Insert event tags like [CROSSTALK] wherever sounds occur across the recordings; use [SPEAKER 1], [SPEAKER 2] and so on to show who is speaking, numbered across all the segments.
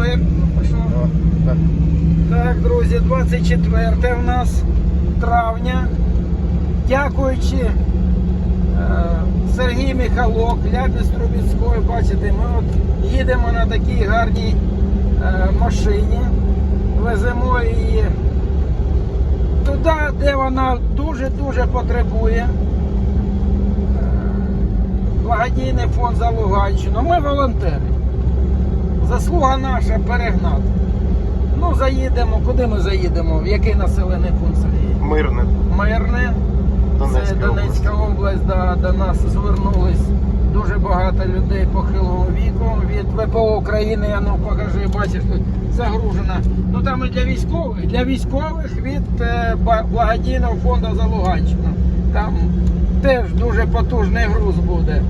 [SPEAKER 1] 24. Що?
[SPEAKER 2] Так.
[SPEAKER 1] Так, друзі, 24 в нас травня. Дякуючи е, Сергій Михайлок, Ляпіс Трубіцької, бачите, ми от їдемо на такій гарній е, машині, веземо її туди, де вона дуже-дуже потребує. Е, Благодійний фонд за Луганщину. Ми волонтери. Заслуга наша перегнати. Ну, заїдемо. Куди ми заїдемо? В який населений пункт Сергій?
[SPEAKER 2] Мирне.
[SPEAKER 1] Мирне.
[SPEAKER 2] Донецька
[SPEAKER 1] Це Донецька область, да, до нас звернулись дуже багато людей похилого віку від ВПО України. Я ну покажи, бачиш, тут загружена. Ну там і для військових, для військових від е, благодійного фонду за Луганщину. Там теж дуже потужний груз буде.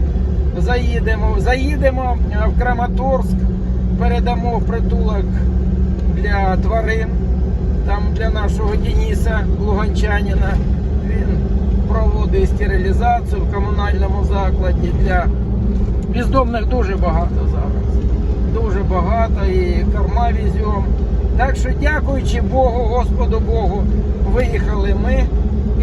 [SPEAKER 1] Заїдемо, заїдемо е, в Краматорськ, передамо притулок для тварин. Там для нашого Дениса Луганчанина він проводить стерилізацію в комунальному закладі для бездомних дуже багато зараз. Дуже багато і корма веземо. Так що дякуючи Богу, Господу Богу, виїхали ми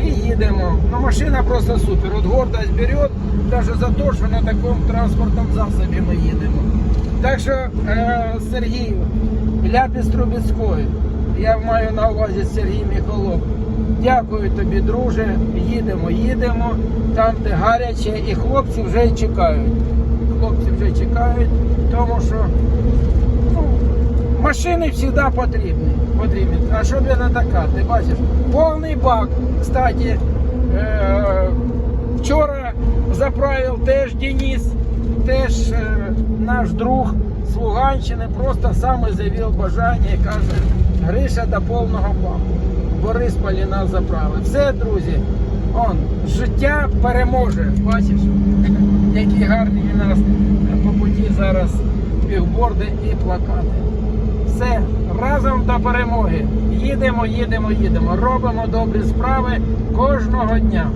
[SPEAKER 1] і їдемо. Ну, машина просто супер. От гордость берет, навіть за те, що на такому транспортному засобі ми їдемо. Так що, е, Сергію, Ляпіс Трубецької, я маю на увазі Сергій Михайлов. Дякую тобі, друже. Їдемо, їдемо. Там, де гаряче, і хлопці вже чекають. Хлопці вже чекають, тому що ну, машини завжди потрібні. потрібні. А щоб я не така, ти бачиш, повний бак. Кстати, е- вчора заправив теж Денис, наш друг з Луганщини, просто саме заявив бажання і каже, Гриша до повного баку. Борисполі нас заправив. Все, друзі, он, життя переможе. Бачиш, [LAUGHS] які гарні у нас по путі зараз бігборди і плакати. Все, разом до перемоги. Їдемо, їдемо, їдемо. Робимо добрі справи кожного дня.